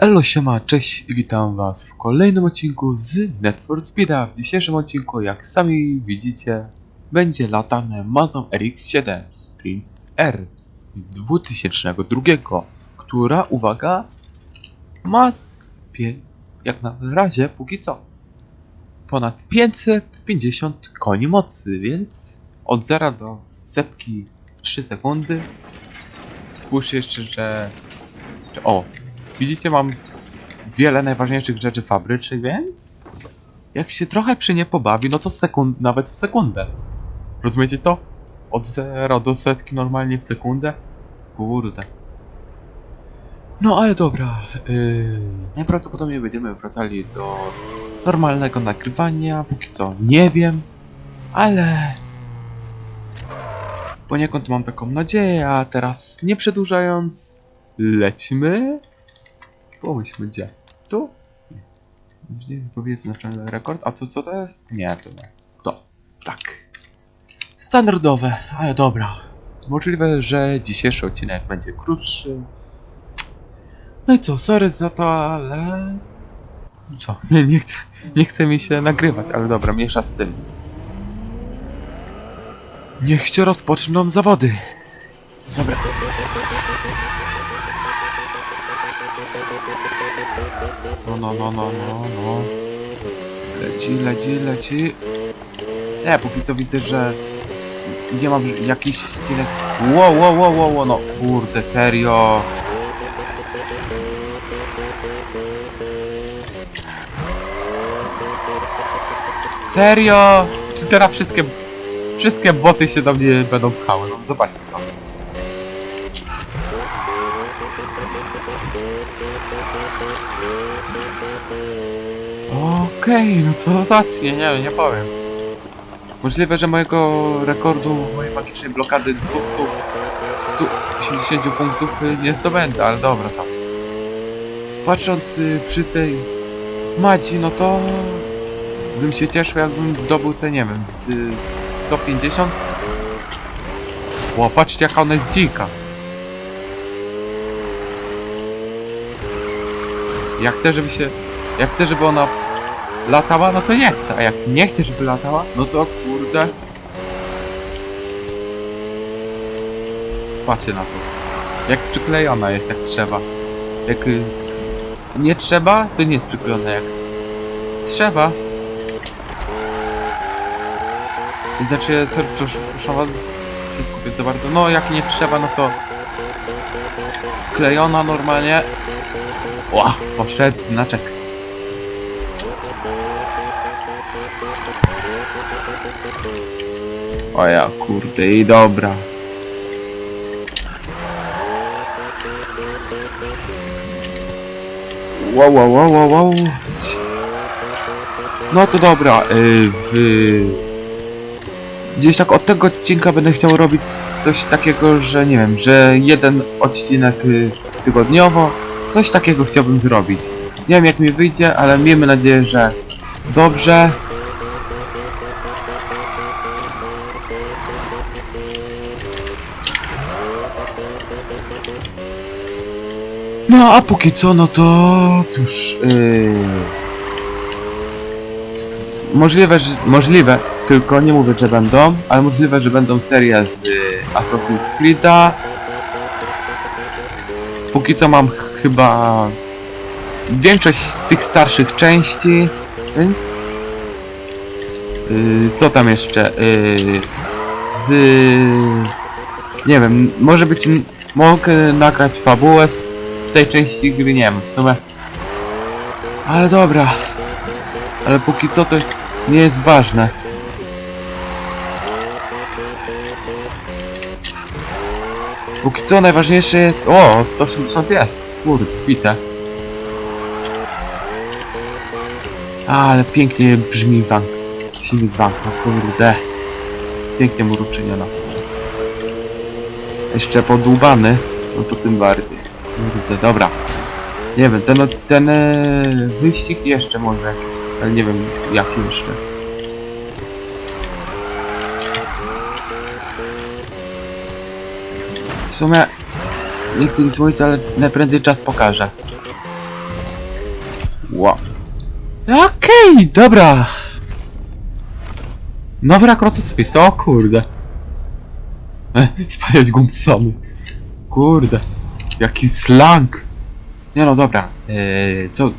Elo siema, cześć i witam was w kolejnym odcinku z Net for Speeda. W dzisiejszym odcinku, jak sami widzicie, będzie latane Mazą RX-7 Sprint R z 2002, która, uwaga, ma, jak na razie, póki co, ponad 550 koni mocy, więc od 0 do setki w 3 sekundy. Spójrzcie jeszcze, że o, Widzicie, mam wiele najważniejszych rzeczy fabrycznych, więc jak się trochę przy nie pobawi, no to sekund, nawet w sekundę. Rozumiecie to? Od zera do setki normalnie w sekundę? Kurde. No ale dobra. Yy, najprawdopodobniej będziemy wracali do normalnego nagrywania. Póki co nie wiem, ale poniekąd mam taką nadzieję, a teraz nie przedłużając, lećmy Pomyślmy gdzie. Tu? Nie powiedz znaczony rekord. A tu co to jest? Nie, to nie. To. Tak. Standardowe, ale dobra. Możliwe, że dzisiejszy odcinek będzie krótszy. No i co, sorry za to, ale... Co? Nie, nie chcę, nie chce mi się nagrywać, ale dobra, miesza z tym. Niech się rozpoczną zawody. Dobra. No, no, no, no, no, no. Leci, leci, leci. Nie, póki co widzę, że nie mam jakiś ścinek. Wow, wow, wow, wow, wow, no kurde, serio. Serio? Czy teraz wszystkie, wszystkie boty się do mnie będą pchały? No zobaczcie to. Okej, no to rację, nie, nie powiem. Możliwe, że mojego rekordu, mojej magicznej blokady 200, 180 punktów nie zdobędę, ale dobra tam. Patrząc y, przy tej Maci, no to bym się cieszył, jakbym zdobył te, nie wiem, z, z 150. Ło, patrzcie jaka ona jest dzika. Ja chcę, żeby się... Ja chcę, żeby ona latała, no to nie chcę, a jak nie chcę, żeby latała, no to kurde. Patrzcie na to. Jak przyklejona jest, jak trzeba. Jak y, nie trzeba, to nie jest przyklejona, jak trzeba. I znaczy, sorry, was, się skupić za bardzo. No, jak nie trzeba, no to sklejona normalnie. Ła, poszedł znaczek. O ja kurde i dobra. Wow, wow, wow, wow, wow. No to dobra, y, w... Gdzieś tak od tego odcinka będę chciał robić coś takiego, że nie wiem, że jeden odcinek y, tygodniowo, coś takiego chciałbym zrobić. Nie wiem jak mi wyjdzie, ale miejmy nadzieję, że dobrze. No, a póki co, no to cóż, yy... możliwe, że, możliwe, tylko nie mówię, że będą, ale możliwe, że będą seria z Assassin's Creed'a. Póki co mam ch- chyba większość z tych starszych części, więc yy, co tam jeszcze? Yy, z nie wiem, może być mogę nagrać fabułę z, z tej części gry, nie wiem, w sumie. Ale dobra. Ale póki co to nie jest ważne. Póki co najważniejsze jest... O, 180 jest. Kurde, bite. Ale pięknie brzmi bank. Silnik bank, no kurde. Pięknie mu ruczyniona. Jeszcze podłubany, no to tym bardziej. Kurde, dobra. Nie wiem, ten, ten e, wyścig jeszcze może jakiś, ale nie wiem jaki jeszcze. W sumie nie chcę nic mówić, ale najprędzej czas pokaże. Wow. Okej, dobra. Nowy rekord spis, o kurde. E, spajać Gumpsony. Kurde. Jaki slang. Nie no dobra. Eee, co?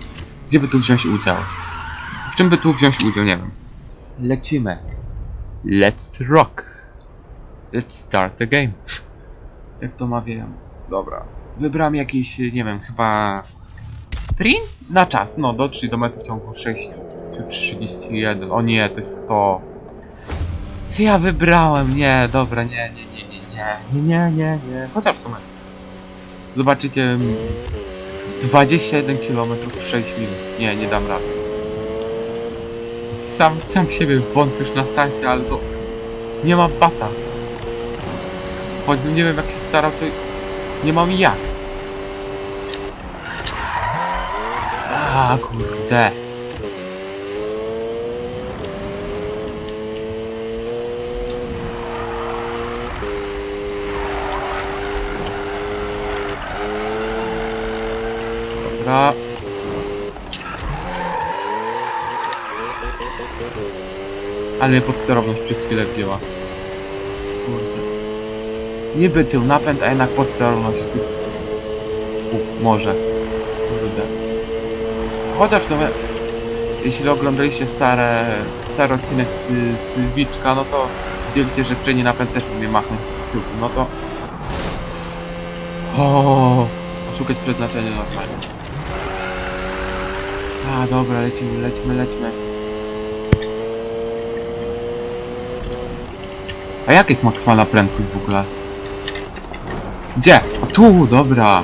Gdzie by tu wziąć udział? W czym by tu wziąć udział? Nie wiem. Lecimy. Let's rock. Let's start the game. Jak to mawiają? Dobra. Wybrałem jakiś, nie wiem, chyba sprint? Na czas, no, dotrzyj do mety w ciągu 6 czy 31. O nie, to jest to. Co ja wybrałem? Nie, dobra, nie, nie, nie, nie, nie, nie, nie, nie, nie. Chociaż w sumie. Zobaczycie. mm, 21 km w 6 minut. Nie, nie dam rady. Sam, sam siebie wątpisz na starcie, ale to nie mam bata. Choćbym nie wiem jak się starał, to nie mam jak. A kurde. Dobra. Ale mnie podsterowność przez chwilę wzięła. Kurde. Niby tył napęd, a jednak podsterowność widzicie. U, może. Kurde. Chociaż w sumie, jeśli oglądaliście stare, stary odcinek z, z Wiczka, no to widzieliście, że przedni napęd też umie machnąć tyłku, no to... O, szukać przeznaczenia normalnie. A, dobra, lecimy, lecimy, lecimy. A jaka jest maksymalna prędkość w ogóle? Gdzie? A tu, dobra.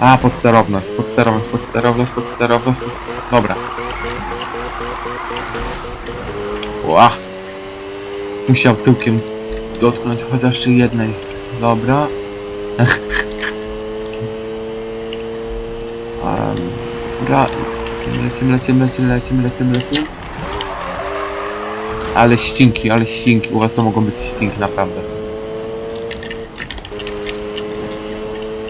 A, podsterowność, podsterowność, podsterowność, podsterowność, podsterowność. Dobra. Ła. Musiał tyłkiem dotknąć chociaż jednej. Dobra. um, ra... Lecimy, lecimy, lecimy, lecimy, lecimy, lecimy. Ale ścinki, ale ścinki. U was to mogą być ścinki, naprawdę.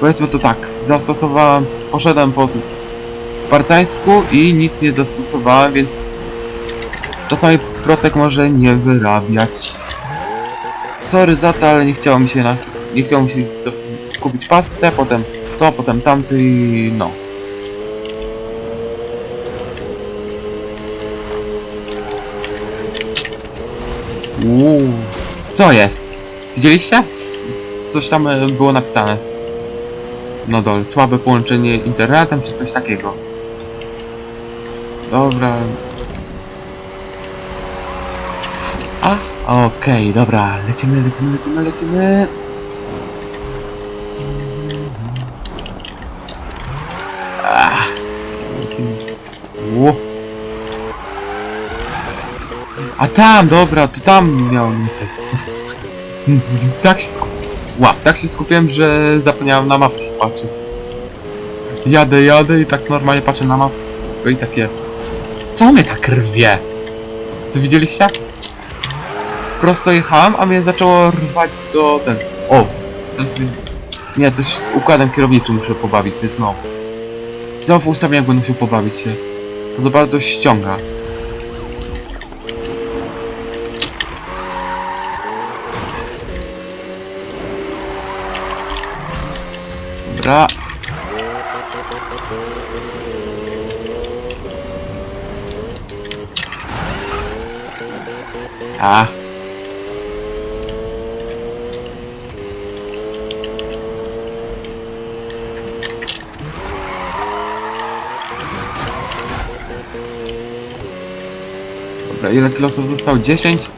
Powiedzmy to tak, zastosowałem, poszedłem po spartańsku i nic nie zastosowałem, więc czasami procek może nie wyrabiać. Sorry za to, ale nie chciało mi się na, nie chciało mi się kupić pastę, potem to, potem tamty i no. Uuu, co jest? Widzieliście? Coś tam e, było napisane. No dole, słabe połączenie internetem czy coś takiego. Dobra. A, okej, dobra, lecimy, lecimy, lecimy, lecimy. Ło. A tam, dobra, to tam miało lecieć. tak się skupiłem. Ła, tak się skupiłem, że zapomniałem na mapę się patrzeć. Jadę, jadę i tak normalnie patrzę na mapę i takie... Co mnie tak rwie? To widzieliście? Prosto jechałem, a mnie zaczęło rwać do ten... O! Teraz mi... Nie, coś z układem kierowniczym muszę pobawić się znowu. Znowu ustawieniach będę musiał pobawić się. To za bardzo ściąga. Dobra. A. Dobra, ile kilosów zostało? 10?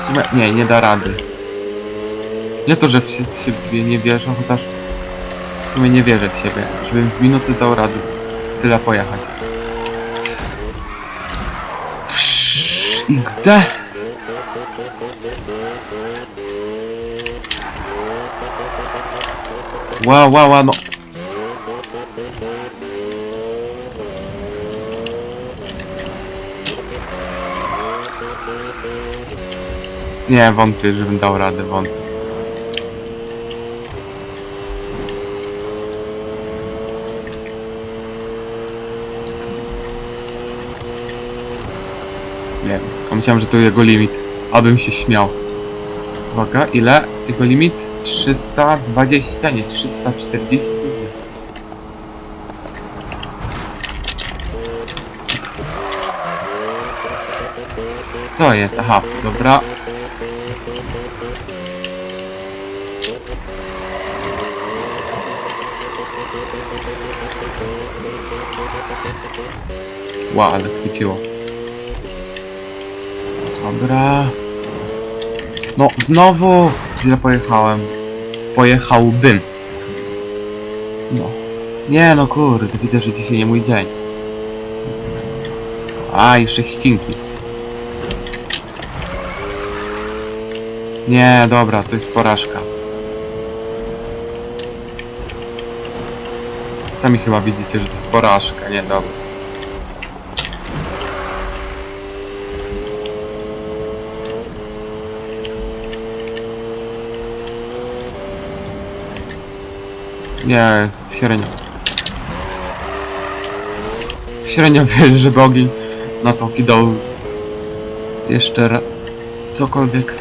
W sumie, nie, nie da rady. Nie to, że w, w siebie nie wierzę, chociaż sumie nie wierzę w siebie, żebym w minuty dał radę tyle pojechać. XD. Wow, wow, wow, no. Nie, wątpię, żebym dał radę, wątpię. Nie wiem. A że to jego limit. Abym się śmiał. Uwaga, ile? Jego limit? 320, nie 340. Co jest? Aha, dobra. Ła, ale chwyciło. Dobra. No, znowu źle pojechałem. Pojechałbym. No. Nie no kurde, widzę, że dzisiaj nie mój dzień. A, jeszcze ścinki. Nie, dobra, to jest porażka. Sami chyba widzicie, że to jest porażka, nie, dobra. Nie, średnio. Średnio wierzę, żeby ogień na to kidał jeszcze ra- cokolwiek.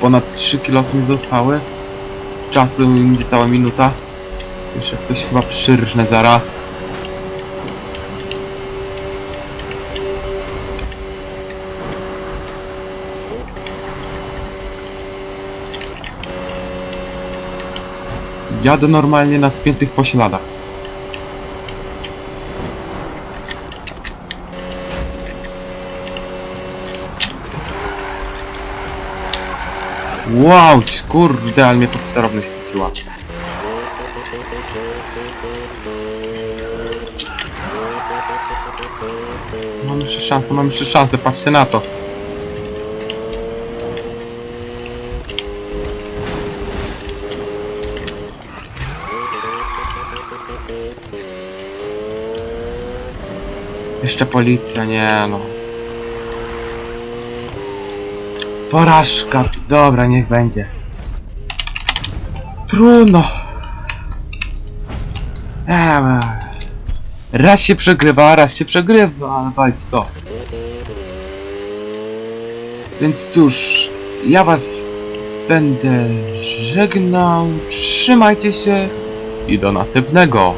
Ponad 3 kilosy mi zostały. Czasu niecała minuta. Jeszcze coś chyba przyrżnę zara. Jadę normalnie na spiętych pośladach. Wow, kurde, ale mnie podsterowność kupiła. Mam jeszcze szansę, mam jeszcze szansę, patrzcie na to. Jeszcze policja, nie no. Porażka. Dobra, niech będzie. Trudno. Eee, raz się przegrywa, raz się przegrywa, ale walcz to. Więc cóż, ja was będę żegnał. Trzymajcie się i do następnego.